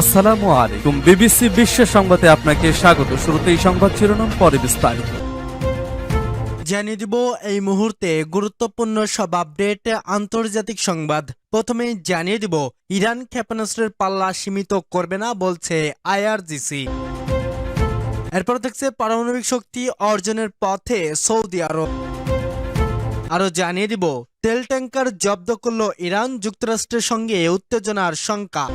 আসসালামু আলাইকুম। বিবিসি বিশ্ব সংবাদে আপনাকে স্বাগত। শুরুতে এই সংবাদ শিরোনাম, পরে বিস্তারিত। জানিয়ে দিব, এই মুহূর্তে গুরুত্বপূর্ণ সব আপডেট, আন্তর্জাতিক সংবাদ। প্রথমে জানিয়ে দিব, ইরান ক্ষেপণাস্ত্রের পাল্লা সীমিত করবে না বলছে আইআরজিসি। এরপর থাকছে পারমাণবিক শক্তি অর্জনের পথে সৌদি আরব। আরও জানিয়ে দিব, তেল ট্যাঙ্কার জব্দ করল ইরান, যুক্তরাষ্ট্রের সঙ্গে উত্তেজনার শঙ্কা।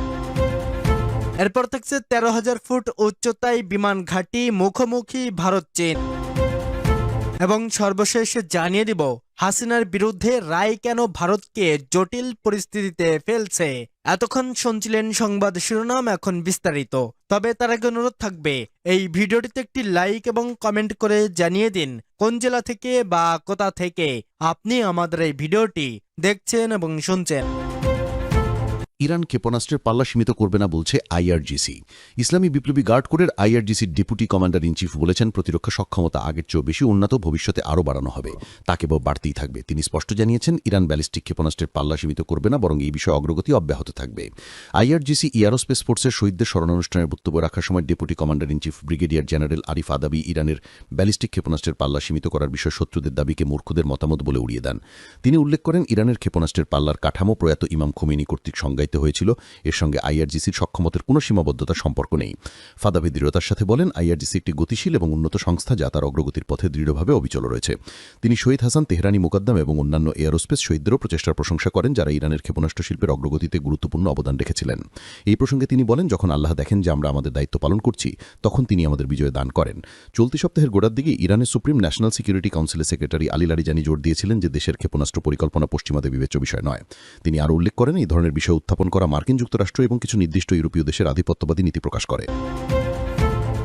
এরপর থাকছে তেরো হাজার ফুট উচ্চতায় বিমান ঘাঁটি মুখোমুখি ভারত চীন। এবং সর্বশেষ জানিয়ে দিব, হাসিনার বিরুদ্ধে রায় কেন ভারতকে জটিল পরিস্থিতিতে ফেলছে? এতক্ষণ শুনছিলেন সংবাদ শিরোনাম, এখন বিস্তারিত। তবে তার আগে অনুরোধ থাকবে, এই ভিডিওটিতে একটি লাইক এবং কমেন্ট করে জানিয়ে দিন, কোন জেলা থেকে বা কোথা থেকে আপনি আমাদের এই ভিডিওটি দেখছেন এবং শুনছেন। ইরান ক্ষেপণাস্ত্রের পাল্লা সীমিত করবে না বলছে আইআরজিসি। ইসলামী বিপ্লবী গার্ড কোরের আইআরজিসির ডেপুটি কমান্ডার ইন চিফ বলেছেন, প্রতিরক্ষা সক্ষমতা আগের চেয়েও বেশি উন্নত, ভবিষ্যতে আরও বাড়ানো হবে। তা কেবল বাড়তেই থাকবে। তিনি স্পষ্ট জানিয়েছেন, ইরান ব্যালিস্টিক ক্ষেপণাস্ত্রের পাল্লা সীমিত করবে না, বরং এই বিষয়ে অগ্রগতি অব্যাহত থাকবে। আইআরজিসি এয়ারোস্পেস ফোর্সের শহীদদের স্মরণানুষ্ঠানের বক্তব্য রাখার সময় deputy commander in chief brigadier general Arif Adabi ইরানের ব্যালিস্টিক ক্ষেপণাস্ত্রের পাল্লা সীমিত করার বিষয়ে শত্রুদের দাবিকে মূর্খদের মতামত বলে উড়িয়ে দেন। তিনি উল্লেখ করেন, ইরানের ক্ষেপণাস্ত্রের পাল্লার কাঠামো প্রয়াত ইমাম খোমেনি কর্তৃক সংজ্ঞায়িত হয়েছিল। এর সঙ্গে আইআরজিসির সক্ষমতার কোনো সীমাবদ্ধতা সম্পর্ক নেই। ফাদাবি দৃঢ়তার সাথে বলেন, আইআরজিসি একটি গতিশীল এবং উন্নত সংস্থা যা তার অগ্রগতির পথে দৃঢ়ভাবে অবিচল রয়েছে। তিনি শহীদ হাসান, তেহরানি মুকদ্দম এবং অন্যান্য এয়ারোস্পেস শহীদদেরও প্রচেষ্টার প্রশংসা করেন, যারা ইরানের ক্ষেপণাস্ত্র শিল্পের অগ্রগতিতে গুরুত্বপূর্ণ অবদান রেখেছিলেন। এই প্রসঙ্গে তিনি বলেন, যখন আল্লাহ দেখেন যে আমরা আমাদের দায়িত্ব পালন করছি, তখন তিনি আমাদের বিজয় দান করেন। চলতি সপ্তাহের গোড়ার দিকে ইরানের সুপ্রিম ন্যাশনাল সিকিউরিটি কাউন্সিলের সেক্রেটারি আলী লারিজানি জোর দিয়েছিলেন যে দেশের ক্ষেপণাস্ত্র পরিকল্পনা পশ্চিমাদের বিবেচ্য বিষয় নয়। তিনি আরও উল্লেখ করেন, এই ধরনের বিষয় উত্থাপন করা মার্কিন যুক্তরাষ্ট্র এবং কিছু নির্দিষ্ট ইউরোপীয় দেশের আধিপত্যবাদী নীতি প্রকাশ করে।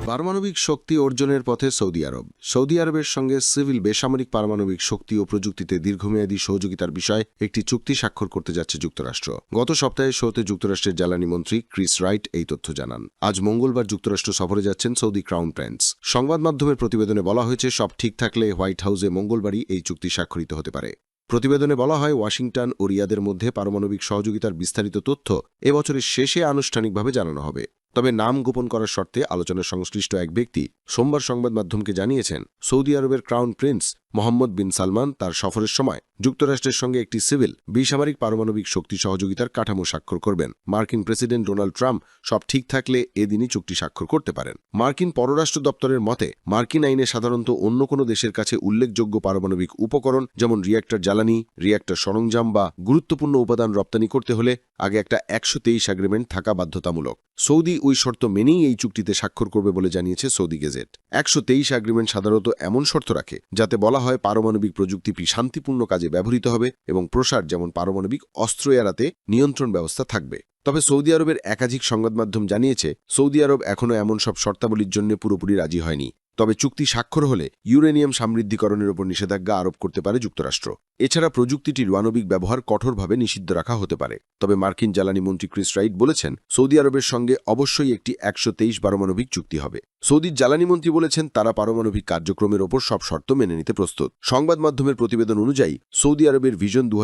পারমাণবিক শক্তি অর্জনের পথে সৌদি আরব। সৌদি আরবের সঙ্গে সিভিল বেসামরিক পারমাণবিক শক্তি ও প্রযুক্তিতে দীর্ঘমেয়াদী সহযোগিতার বিষয়ে একটি চুক্তি স্বাক্ষর করতে যাচ্ছে যুক্তরাষ্ট্র। গত সপ্তাহে শোতে যুক্তরাষ্ট্রের জ্বালানি মন্ত্রী ক্রিস রাইট এই তথ্য জানান। আজ মঙ্গলবার যুক্তরাষ্ট্র সফরে যাচ্ছেন সৌদি ক্রাউন প্রিন্স। সংবাদ মাধ্যমের প্রতিবেদনে বলা হয়েছে, সব ঠিক থাকলে হোয়াইট হাউসে মঙ্গলবারই এই চুক্তি স্বাক্ষরিত হতে পারে। প্রতিবেদনে বলা হয়, ওয়াশিংটন ও রিয়াদের মধ্যে পারমাণবিক সহযোগিতার বিস্তারিত তথ্য এবছরের শেষে আনুষ্ঠানিকভাবে জানানো হবে। তবে নাম গোপন করার শর্তে আলোচনার সংশ্লিষ্ট এক ব্যক্তি সোমবার সংবাদ মাধ্যমকে জানিয়েছেন, সৌদি আরবের crown prince Mohammed bin Salman তার সফরের সময় যুক্তরাষ্ট্রের সঙ্গে একটি সিভিল, বেসামরিক পারমাণবিক শক্তি সহযোগিতার কাঠামো স্বাক্ষর করবেন। মার্কিন প্রেসিডেন্ট ডোনাল্ড ট্রাম্প সব ঠিক থাকলে এদিনই চুক্তি স্বাক্ষর করতে পারেন। মার্কিন পররাষ্ট্র দপ্তরের মতে, মার্কিন আইনে সাধারণত অন্য কোনো দেশের কাছে উল্লেখযোগ্য পারমাণবিক উপকরণ, যেমন রিয়্যাক্টর জ্বালানি রিয়্যাক্টর সরঞ্জাম বা গুরুত্বপূর্ণ উপাদান রপ্তানি করতে হলে আগে একটা একশো তেইশ অ্যাগ্রিমেন্ট থাকা বাধ্যতামূলক। সৌদি ওই শর্ত মেনেই এই চুক্তিতে স্বাক্ষর করবে বলে জানিয়েছে সৌদি গেজেট। একশো তেইশ অ্যাগ্রিমেন্ট সাধারণত এমন শর্ত রাখে, যাতে বলা হয় পারমাণবিক প্রযুক্তিটি শান্তিপূর্ণ কাজে ব্যবহৃত হবে এবং প্রসার যেমন পারমাণবিক অস্ত্র এড়াতে নিয়ন্ত্রণ ব্যবস্থা থাকবে। তবে সৌদি আরবের একাধিক সংবাদ মাধ্যম জানিয়েছে, সৌদি আরব এখনও এমন সব শর্তাবলীর জন্য পুরোপুরি রাজি হয়নি। তবে চুক্তি স্বাক্ষর হলে ইউরেনিয়াম সমৃদ্ধিকরণের উপর নিষেধাজ্ঞা আরোপ করতে পারে যুক্তরাষ্ট্র। এছাড়া প্রযুক্তিটির আণবিক ব্যবহার কঠোরভাবে নিষিদ্ধ রাখা হতে পারে। তবে মার্কিন জ্বালানি মন্ত্রী ক্রিস রাইট বলেছেন, সৌদি আরবের সঙ্গে অবশ্যই একটি একশো তেইশ পারমাণবিক চুক্তি হবে। সৌদির জ্বালানি মন্ত্রী বলেছেন, তারা পারমাণবিক কার্যক্রমের ওপর সব শর্ত মেনে নিতে প্রস্তুত। সংবাদ মাধ্যমের প্রতিবেদন অনুযায়ী, সৌদি আরবের ভিশন দু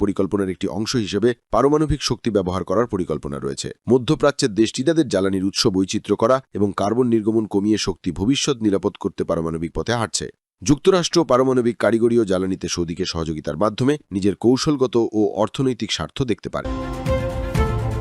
পরিকল্পনার একটি অংশ হিসেবে পারমাণবিক শক্তি ব্যবহার করার পরিকল্পনা রয়েছে। মধ্যপ্রাচ্যের দেশটি তাদের জ্বালানির উৎস বৈচিত্র্য করা এবং কার্বন নির্গমন কমিয়ে শক্তি ভবিষ্যৎ নিরাপদ করতে পারমাণবিক পথে হাঁটছে। যুক্তরাষ্ট্র পারমাণবিক কারিগরি ও জ্বালানিতে সৌদিকে সহযোগিতার মাধ্যমে নিজের কৌশলগত ও অর্থনৈতিক স্বার্থ দেখতে পারে।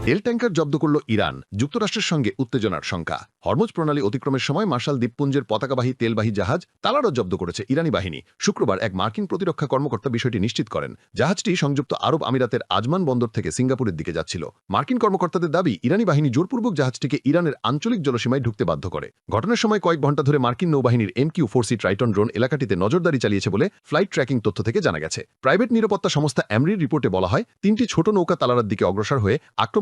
তেল ট্যাঙ্কার জব্দ করল ইরান, যুক্তরাষ্ট্রের সঙ্গে উত্তেজনার শঙ্কা। হরমুজ প্রণালী অতিক্রমের সময় মার্শাল দ্বীপপুঞ্জের পতাকাবাহী তেলবাহী জাহাজ তালারও জব্দ করেছে ইরানি বাহিনী। শুক্রবার এক মার্কিন প্রতিরক্ষা কর্মকর্তা বিষয়টি নিশ্চিত করেন। জাহাজটি সংযুক্ত আরব আমিরাতের আজমান বন্দর থেকে সিঙ্গাপুরের দিকে যাচ্ছিল। মার্কিন কর্মকর্তাদের দাবি, ইরানি বাহিনী জোরপূর্বক জাহাজটিকে ইরানের আঞ্চলিক জলসীমায় ঢুকতে বাধ্য করে। ঘটনার সময় কয়েক ঘণ্টা ধরে মার্কিন নৌবাহিনীর M Q four C Triton drone এলাকাটিতে নজরদারি চালিয়েছে বলে ফ্লাইট ট্র্যাকিং তথ্য থেকে জানা গেছে। প্রাইভেট নিরাপত্তা সংস্থা অ্যামরির রিপোর্টে বলা হয়, তিনটি ছোট নৌকা তালারার দিকে অগ্রসর হয়ে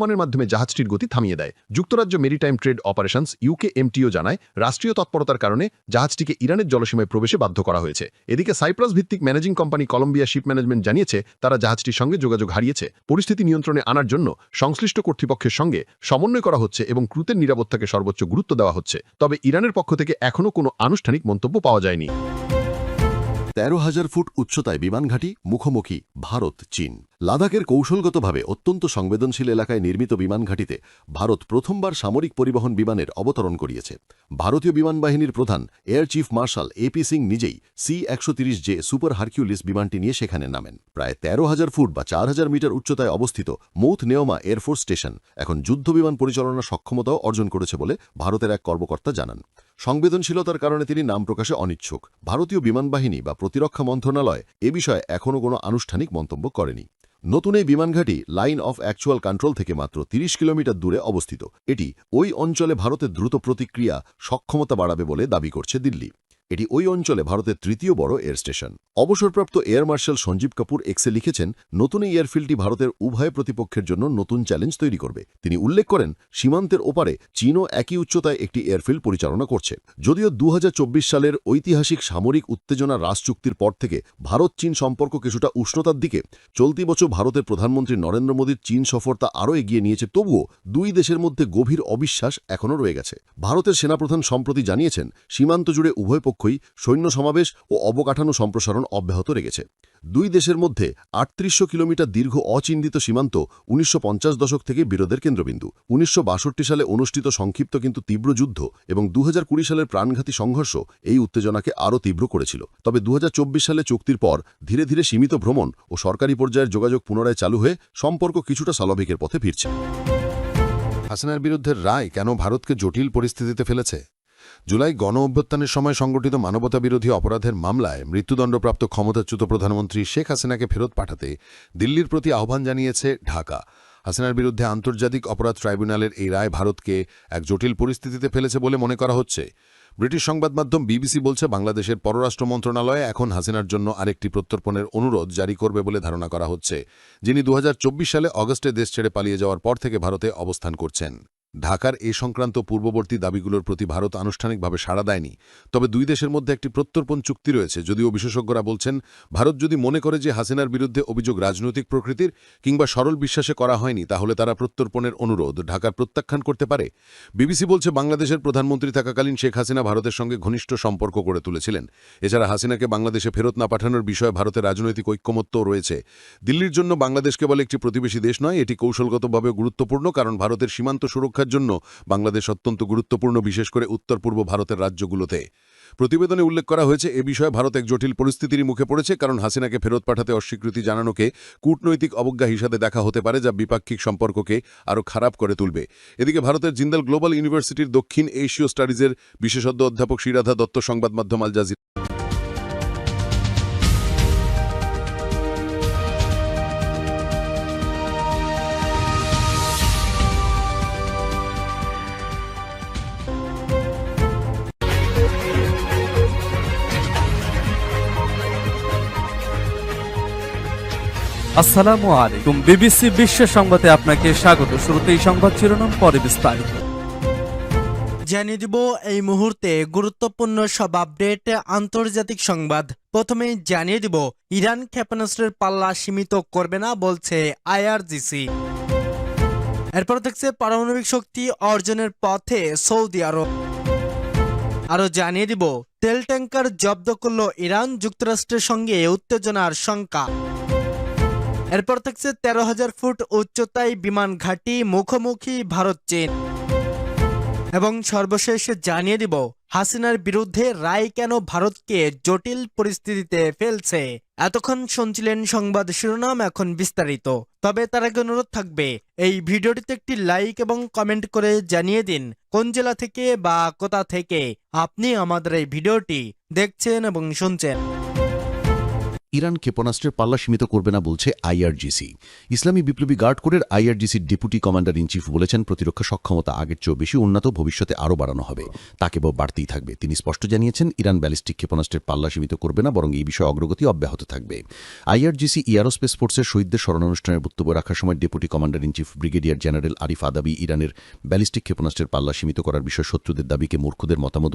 আক্রমণের মাধ্যমে জাহাজটির গতি থামিয়ে দেয়। যুক্তরাজ্য maritime trade operations UK MTO জানায়, রাষ্ট্রীয় তৎপরতার কারণে জাহাজটিকে ইরানের জলসীমায় প্রবেশে বাধ্য করা হয়েছে। এদিকে সাইপ্রাস ভিত্তিক managing company Colombia ship management জানিয়েছে, তারা জাহাজটির সঙ্গে যোগাযোগ হারিয়েছে। পরিস্থিতি নিয়ন্ত্রণে আনার জন্য সংশ্লিষ্ট কর্তৃপক্ষের সঙ্গে সমন্বয় করা হচ্ছে এবং ক্রুতের নিরাপত্তাকে সর্বোচ্চ গুরুত্ব দেওয়া হচ্ছে। তবে ইরানের পক্ষ থেকে এখনও কোনো আনুষ্ঠানিক মন্তব্য পাওয়া যায়নি। তেরো হাজার ফুট উচ্চতায় বিমানঘাটি মুখোমুখি ভারত চীন লাদাখের কৌশলগতভাবে অত্যন্ত সংবেদনশীল এলাকায় নির্মিত বিমান ঘাঁটিতে ভারত প্রথমবার সামরিক পরিবহন বিমানের অবতরণ করিয়েছে। ভারতীয় বিমান বাহিনীর প্রধান air chief marshal AP Singh নিজেই সি একশো তিরিশ জে সুপার হারকিউলিস বিমানটি নিয়ে সেখানে নামেন। প্রায় তেরো হাজার ফুট বা চার হাজার মিটার উচ্চতায় অবস্থিত মৌথ নেওমা এয়ারফোর্স স্টেশন এখন যুদ্ধ বিমান পরিচালনার সক্ষমতাও অর্জন করেছে বলে ভারতের এক কর্মকর্তা জানান। সংবেদনশীলতার কারণে তিনি নাম প্রকাশে অনিচ্ছুক। ভারতীয় বিমান বাহিনী বা প্রতিরক্ষা মন্ত্রণালয় এ বিষয়ে এখনও কোনো আনুষ্ঠানিক মন্তব্য করেনি। নতুন এই বিমানঘাটি লাইন অফ অ্যাকচুয়াল কন্ট্রোল থেকে মাত্র ৩০ কিলোমিটার দূরে অবস্থিত। এটি ওই অঞ্চলে ভারতের দ্রুত প্রতিক্রিয়া সক্ষমতা বাড়াবে বলে দাবি করছে দিল্লি। এটি ওই অঞ্চলে ভারতের তৃতীয় বড় এয়ার স্টেশন অবসরপ্রাপ্ত এয়ার মার্শাল সঞ্জীব কাপুর এক্সে লিখেছেন, নতুন এই এয়ারফিল্ডটি ভারতের উভয় প্রতিপক্ষের জন্য নতুন চ্যালেঞ্জ তৈরি করবে। তিনি উল্লেখ করেন, সীমান্তের ওপারে চীনও একই উচ্চতায় একটি এয়ারফিল্ড পরিচালনা করছে। যদিও দু সালের ঐতিহাসিক সামরিক উত্তেজনা হ্রাস চুক্তির পর থেকে ভারত চীন সম্পর্ক কিছুটা উষ্ণতার দিকে, চলতি বছর ভারতের প্রধানমন্ত্রী নরেন্দ্র মোদীর চীন সফরতা আরও এগিয়ে নিয়েছে। তবুও দুই দেশের মধ্যে গভীর অবিশ্বাস এখনও রয়ে গেছে। ভারতের সেনাপ্রধান সম্প্রতি জানিয়েছেন, সীমান্ত জুড়ে উভয় পক্ষই সৈন্য সমাবেশ ও অবকাঠামো সম্প্রসারণ অব্যাহত রেখেছে। দুই দেশের মধ্যে আটত্রিশশো কিলোমিটার দীর্ঘ অচিহ্নিত সীমান্ত উনিশশো পঞ্চাশ দশক থেকে বিরোধের কেন্দ্রবিন্দু। উনিশশো বাষট্টি সালে অনুষ্ঠিত সংক্ষিপ্ত কিন্তু তীব্র যুদ্ধ এবং দু হাজার কুড়ি সালের প্রাণঘাতী সংঘর্ষ এই উত্তেজনাকে আরও তীব্র করেছিল। তবে দু হাজার চব্বিশ সালে চুক্তির পর ধীরে ধীরে সীমিত ভ্রমণ ও সরকারি পর্যায়ের যোগাযোগ পুনরায় চালু হয়ে সম্পর্ক কিছুটা স্বাভাবিকের পথে ফিরছে। হাসিনার বিরুদ্ধে রায় কেন ভারতকে জটিল পরিস্থিতিতে ফেলেছে? জুলাই গণ অভ্যুত্থানের সময় সংগঠিত মানবতা বিরোধী অপরাধের মামলায় মৃত্যুদণ্ডপ্রাপ্ত ক্ষমতাচ্যুত প্রধানমন্ত্রী শেখ হাসিনাকে ফেরত পাঠাতে দিল্লির প্রতি আহ্বান জানিয়েছে ঢাকা। হাসিনার বিরুদ্ধে আন্তর্জাতিক অপরাধ ট্রাইব্যুনালের এই রায় ভারতকে এক জটিল পরিস্থিতিতে ফেলেছে বলে মনে করা হচ্ছে। ব্রিটিশ সংবাদ মাধ্যম বিবিসি বলছে, বাংলাদেশের পররাষ্ট্র মন্ত্রণালয়ে এখন হাসিনার জন্য আরেকটি প্রত্যর্পণের অনুরোধ জারি করবে বলে ধারণা করা হচ্ছে, যিনি দু হাজার চব্বিশ সালে অগস্টে দেশ ছেড়ে পালিয়ে যাওয়ার পর থেকে ভারতে অবস্থান করছেন। ঢাকার এ সংক্রান্ত পূর্ববর্তী দাবিগুলোর প্রতি ভারত আনুষ্ঠানিকভাবে সাড়া দেয়নি। তবে দুই দেশের মধ্যে একটি প্রত্যর্পণ চুক্তি রয়েছে, যদিও বিশেষজ্ঞরা বলছেন, ভারত যদি মনে করে যে হাসিনার বিরুদ্ধে অভিযোগ রাজনৈতিক প্রকৃতির কিংবা সরল বিশ্বাসে করা হয়নি, তাহলে তারা প্রত্যর্পণের অনুরোধ ঢাকার প্রত্যাখ্যান করতে পারে। বিবিসি বলছে, বাংলাদেশের প্রধানমন্ত্রী থাকাকালীন শেখ হাসিনা ভারতের সঙ্গে ঘনিষ্ঠ সম্পর্ক গড়ে তুলেছিলেন। এছাড়া হাসিনাকে বাংলাদেশে ফেরত না পাঠানোর বিষয়ে ভারতের রাজনৈতিক ঐক্যমত্যও রয়েছে। দিল্লির জন্য বাংলাদেশ কেবল একটি প্রতিবেশী দেশ নয়, এটি কৌশলগতভাবে গুরুত্বপূর্ণ, কারণ ভারতের সীমান্ত সুরক্ষার জন্য বাংলাদেশ অত্যন্ত গুরুত্বপূর্ণ, বিশেষ করে উত্তর পূর্ব ভারতের রাজ্যগুলোতে। প্রতিবেদনে উল্লেখ করা হয়েছে, এ বিষয়ে ভারত এক জটিল পরিস্থিতির মুখে পড়েছে, কারণ হাসিনাকে ফেরত পাঠাতে অস্বীকৃতি জানানোকে কূটনৈতিক অবজ্ঞা হিসাবে দেখা হতে পারে, যা দ্বিপাক্ষিক সম্পর্ককে আরও খারাপ করে তুলবে। এদিকে ভারতের জিন্দাল গ্লোবাল ইউনিভার্সিটির দক্ষিণ এশীয় স্টাডিজের বিশেষজ্ঞ অধ্যাপক শ্রীরাধা দত্ত, সংবাদ মাধ্যম আল জাজিরা আসসালামু আলাইকুম। বিবিসি বিশ্ব সংবাদে আপনাকে স্বাগত। শুরুতেই সংবাদ শিরোনাম, পরে বিস্তারিত। জানিয়ে দিব, এই মুহূর্তে গুরুত্বপূর্ণ সব আপডেট, আন্তর্জাতিক সংবাদ। প্রথমে জানিয়ে দিব, ইরান ক্ষেপণাস্ত্রের পাল্লা সীমিত করবে না বলছে আইআরজিসি। এরপর দেখছে পারমাণবিক শক্তি অর্জনের পথে সৌদি আরব। আরও জানিয়ে দিব, তেল ট্যাঙ্কার জব্দ করল ইরান, যুক্তরাষ্ট্রের সঙ্গে উত্তেজনার শঙ্কা। এরপর থাকছে তেরো হাজার ফুট উচ্চতায় বিমান ঘাঁটি মুখোমুখি ভারত চীন। এবং সর্বশেষ জানিয়ে দিব, হাসিনার বিরুদ্ধে রায় কেন ভারতকে জটিল পরিস্থিতিতে ফেলছে? এতক্ষণ শুনছিলেন সংবাদ শিরোনাম, এখন বিস্তারিত। তবে তার আগে অনুরোধ থাকবে, এই ভিডিওটিতে একটি লাইক এবং কমেন্ট করে জানিয়ে দিন, কোন জেলা থেকে বা কোথা থেকে আপনি আমাদের এই ভিডিওটি দেখছেন এবং শুনছেন। ইরান ক্ষেপণাস্ত্রের পাল্লা সীমিত করবে না বলছে আইআরজিসি। ইসলামী বিপ্লবী গার্ড কোরের আইআরজিসির ডেপুটি কমান্ডার ইন চিফ বলেছেন, প্রতিরক্ষা সক্ষমতা আগের চেয়েও বেশি, উন্নত ভবিষ্যতে আরও বাড়ানো হবে। তা কেবল বাড়তেই থাকবে। তিনি স্পষ্ট জানিয়েছেন, ইরান ব্যালিস্টিক ক্ষেপণাস্ত্রের পাল্লা সীমিত করবে না, বরং এই বিষয়ে অগ্রগতি অব্যাহত থাকবে। আইআরজিসি এয়ারোস্পেস ফোর্সের শহীদদের স্মরণানুষ্ঠানের বক্তব্য রাখার সময় deputy commander in chief brigadier general Arif Adabi ইরানের ব্যালিস্টিক ক্ষেপণাস্ত্রের পাল্লা সীমিত করার বিষয়ে শত্রুদের দাবিকে মূর্খদের মতামত